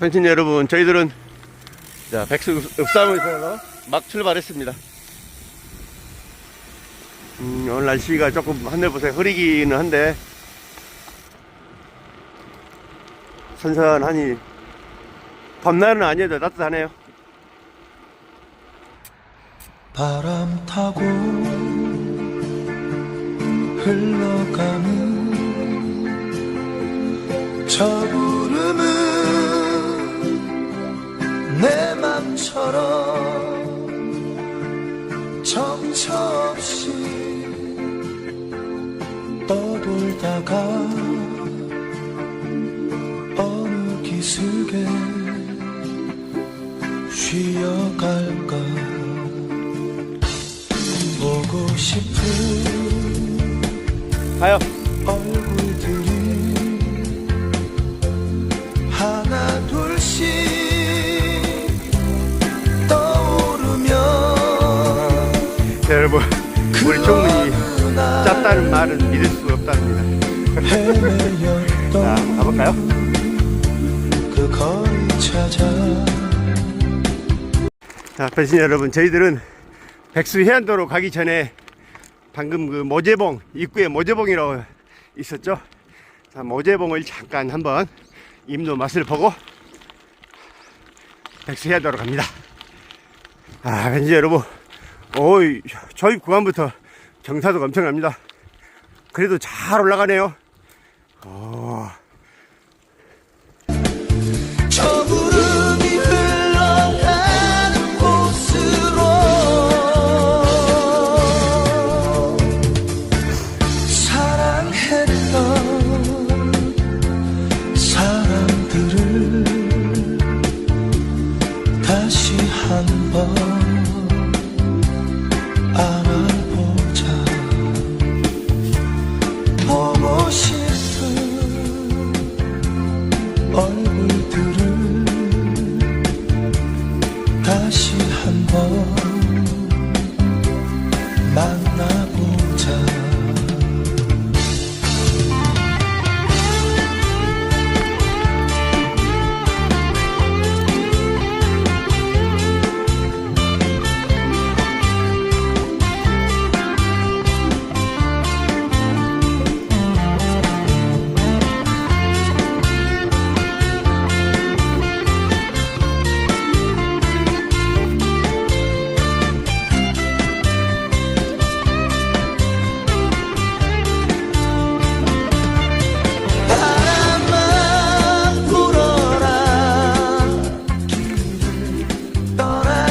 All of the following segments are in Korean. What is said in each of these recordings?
팬친 여러분, 저희들은 자, 백수 읍사무에서 막 출발했습니다. 음, 오늘 날씨가 조금 하늘 보세요. 흐리기는 한데 선선하니 밤날은 아니어도 따뜻하네요. 바람 타고 흘러가는 저구 내 맘처럼 정처 없이 떠돌다가 어느 기슭에 쉬어갈까 보고 싶은 가요. 자, 여러분, 우리 총무이 나 짰다는 말은 믿을 수 없답니다. 자, 가볼까요? 그 자, 팬신 여러분, 저희들은 백수 해안도로 가기 전에 방금 그 모재봉, 입구에 모재봉이라고 있었죠? 자, 모재봉을 잠깐 한번 임도 맛을 보고 백수 해안도로 갑니다. 아, 팬신 여러분, 오이, 저희 구간부터 경사도가 엄청납니다. 그래도 잘 올라가네요. 어,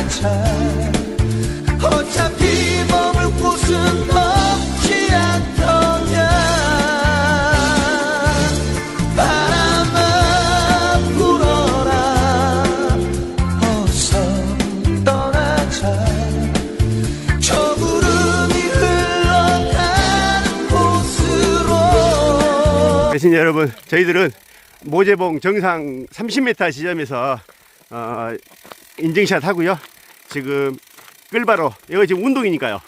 떠나자 어차피 머물 곳은 없지 않더냐. 바람만 불어라. 어서 떠나자. 저 구름이 흘러가는 곳으로. 배신 여러분, 저희들은 모재봉 정상 30m 지점에서 어, 인증샷 하고요. 지금 끌바로 이거 지금 운동이니까요.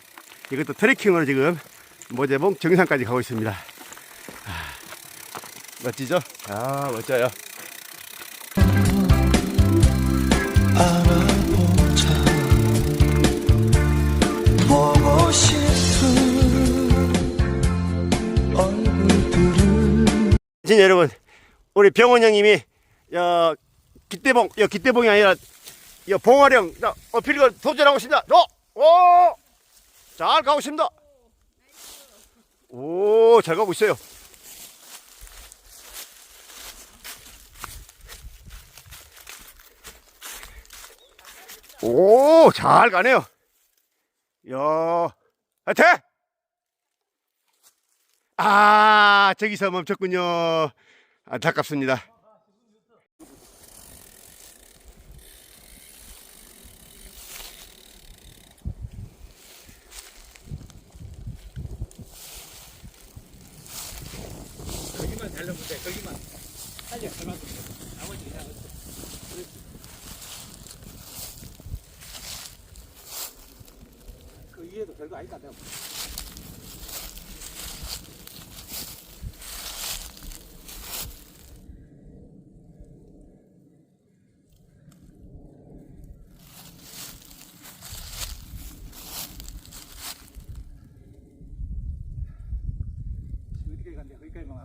이것도 트레킹으로 지금 모재봉 정상까지 가고 있습니다. 아, 멋지죠? 아 멋져요. 알아보자 보고 싶은 얼굴들을 배신 여러분, 우리 병원 형님이 여 기대봉, 여 기대봉이 아니라 여 봉화령 자, 어필을 도전하고 있습니다. 어, 오, 잘 가고 있습니다. 오, 잘 가고 있어요. 오, 잘 가네요. 야, 하여튼! 아, 저기서 멈췄군요. 안타깝습니다.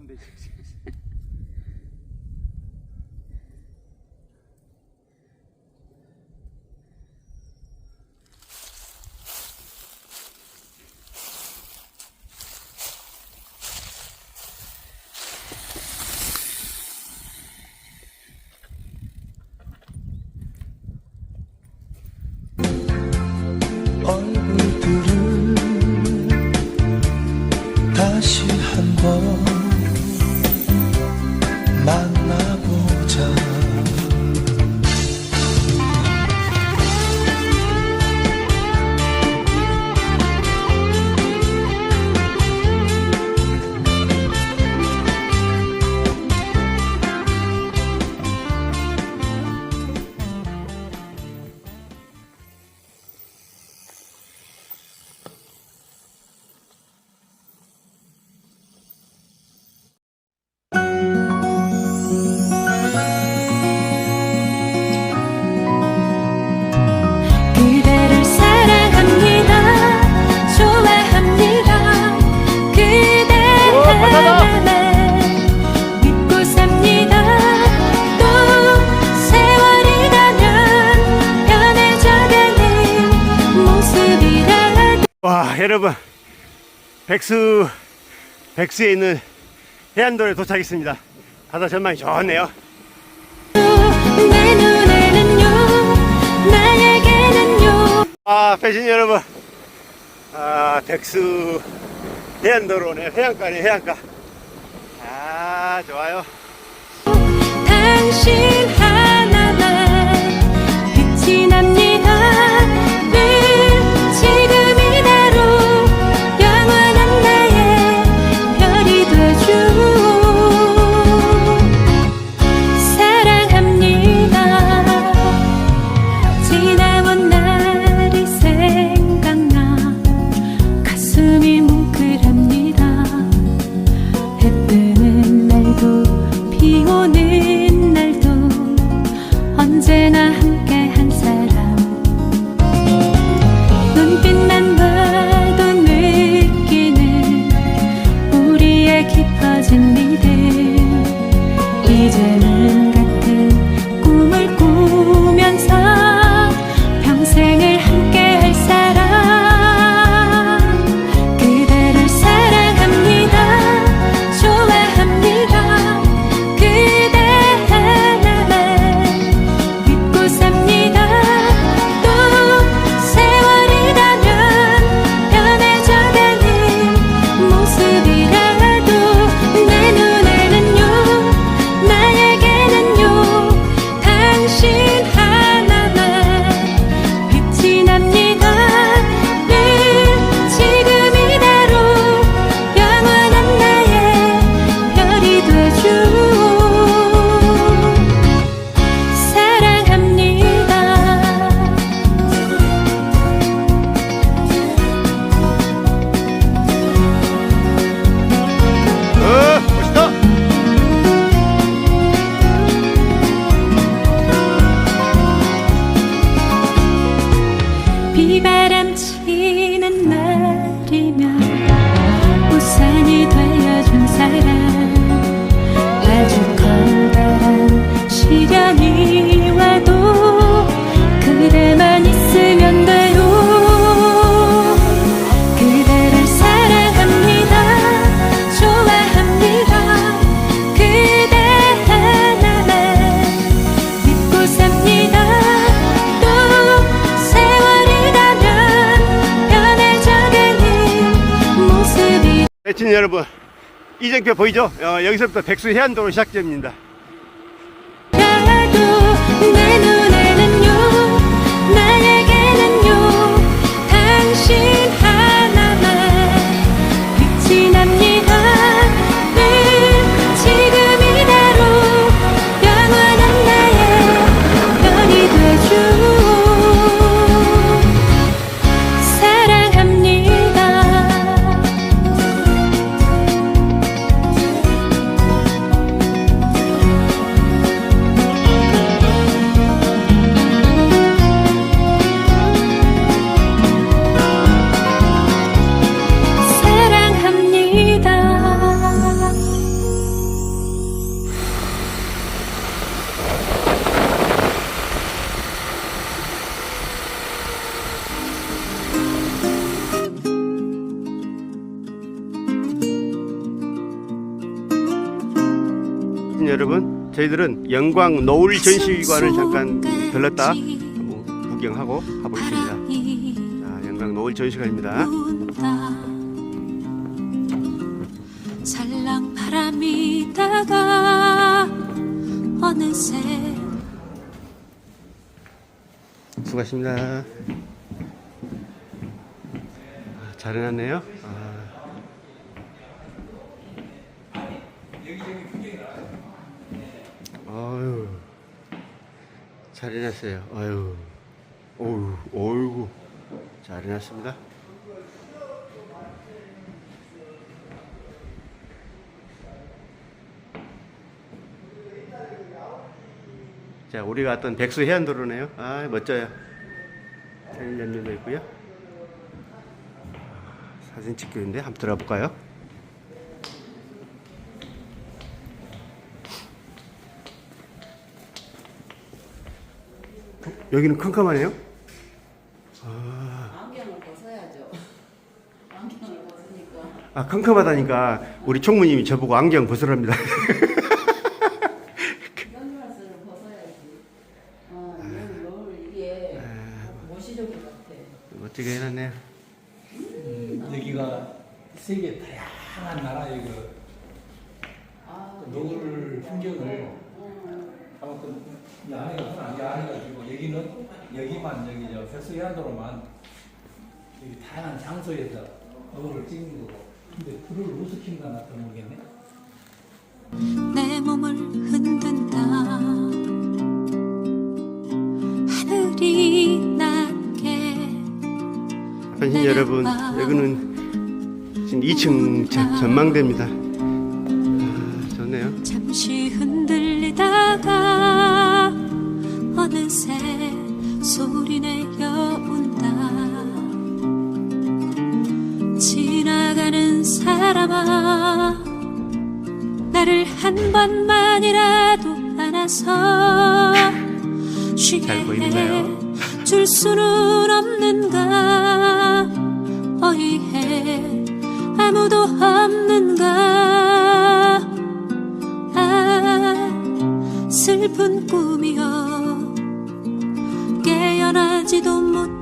15. 여러분 백수 백수에 있는 해안도로에 도착했습니다. 바다 전망이 좋네요. 아 배신 여러분. 아 백수 해안도로네 해안가네 해안가. 아 좋아요. 당신 하나만 빛이 납니다. 시청자 여러분 이정표 보이죠? 어, 여기서부터 백수 해안도로 시작됩니다. 나도, 저희들은 영광 노을 전시관을 잠깐 들렀다 한번 구경하고 가보겠습니다. 자, 영광 노을 전시관입니다. 살랑 바람이 다가 어느새 수고하십니다. 아, 잘 해놨네요. 아. 잘 해놨어요. 아유, 어유, 어이구, 잘 해놨습니다. 자, 우리가 왔던 백수 해안도로네요. 아, 멋져요. 자연연료도 있고요. 아, 사진 있는데 한번 들어가 볼까요? 여기는 캄캄하네요. 안경을 벗어야죠. 안경을 벗으니까. 아, 캄캄하다니까 우리 총무님이 저보고 안경 벗으랍니다. 선글라스를 벗어야지. 어, 여기 노을 이게 모시적인 것 같아. 멋지게 해놨네요. 음, 여기가 세계 다양한 나라의 그 아, 노을 풍경을 이 안에가 이 안에가지고 여기는 여기만 여기 저 백수해안도로만 여기 다양한 장소에서 노을을 찍는 거고 근데 불을 킨가 나도 모르겠네. 내 몸을 흔든다 하늘이 낮게 팬신 여러분, 여기는 지금 2층 전- 전망대입니다. 사람아 나를 한 번만이라도 안아서 쉬게? 해줄 수는 없는가? 어이해 아무도 없는가? 아 슬픈 꿈이여 깨어나지도 못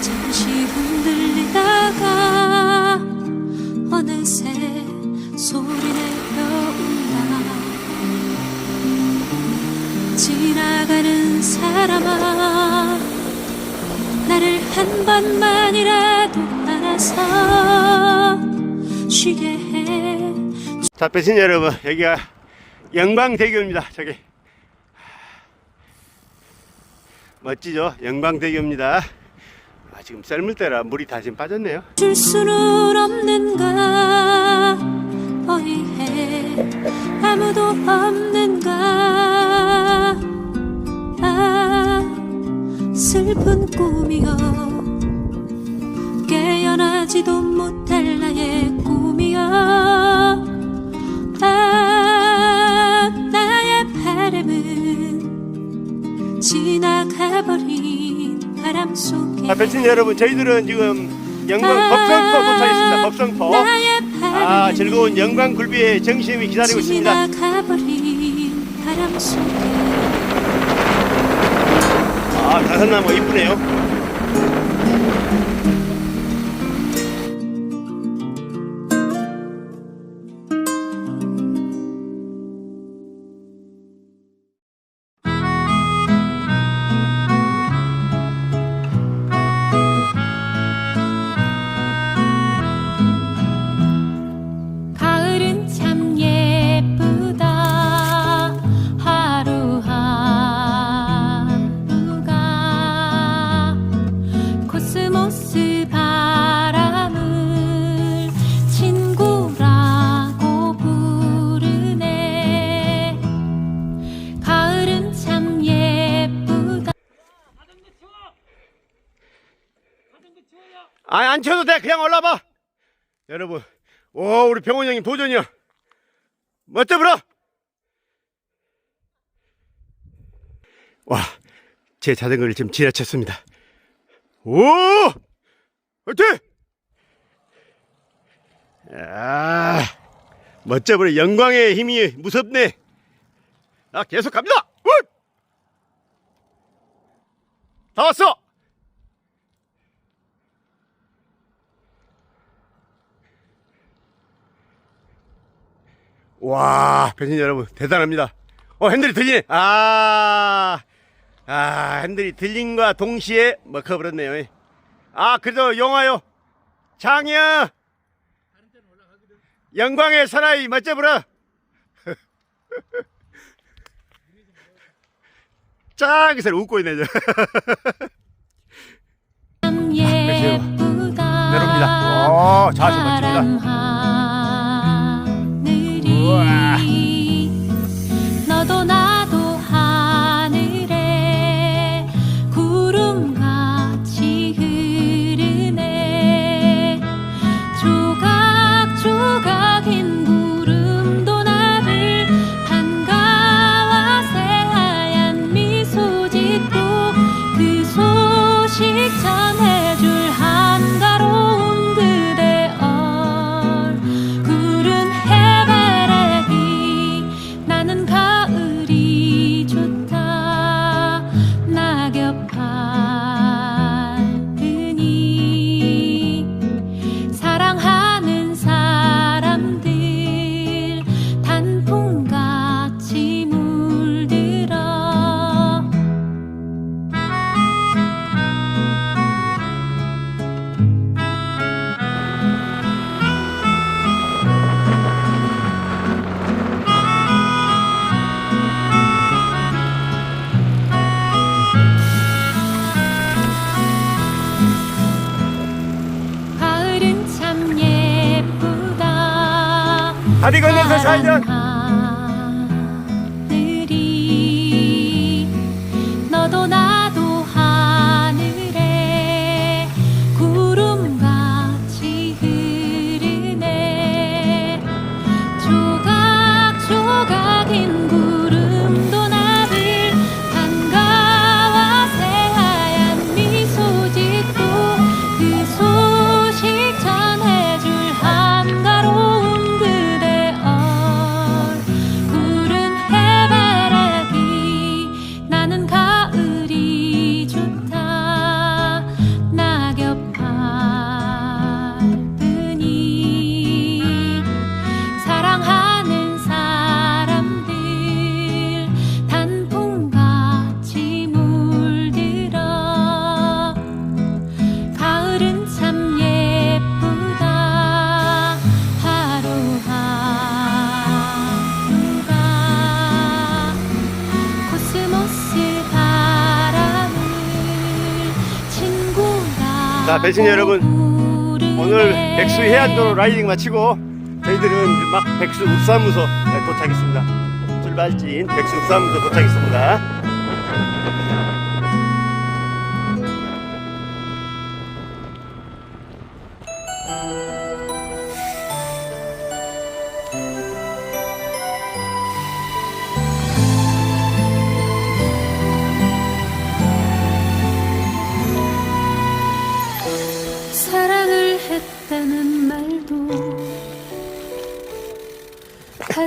잠시 흔들리다가 어느새 소리 내려온다 지나가는 사람아 나를 한 번만이라도 안아서 쉬게 해 자, 배신 여러분, 여기가 영광대교입니다. 저기. 멋지죠? 영광대교입니다. 아, 지금 썰물 때라 물이 다 지금 빠졌네요. 줄 수는 없는가 어이해 아무도 없는가 아 슬픈 꿈이여 깨어나지도 못할 나의 꿈이여 지나가버린 바람 속에 자, 배신 여러분, 저희들은 지금 영광 법성포 도착했습니다. 법성포. 아, 즐거운 영광 굴비의 정심이 기다리고 있습니다. 지나가버린 바람 속에 아, 다산나무 이쁘네요. 안 쳐도 돼. 그냥 올라봐. 여러분. 오 우리 병원 형님 도전이야. 멋져 불어. 와제 자전거를 지금 지나쳤습니다. 오! 화이팅! 아 멋져 불어. 영광의 힘이 무섭네. 나 계속 갑니다. 굿! 다 왔어 와, 배신 여러분, 대단합니다. 어, 핸들이 들리네. 아, 아, 핸들이 들린과 동시에 먹혀버렸네요. 아, 그래도 영화요. 장이야. 영광의 사나이 멋져보라. 짱! 서 웃고 있네, 저. 참 예쁘다 내려옵니다. 오, 자세 멋집니다. 예쁘다 다 자, 배신 여러분, 오늘 백수 해안도로 라이딩 마치고 저희들은 막 백수 읍사무소 도착했습니다. 출발지인 백수 읍사무소 도착했습니다.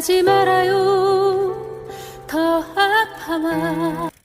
하지 말아요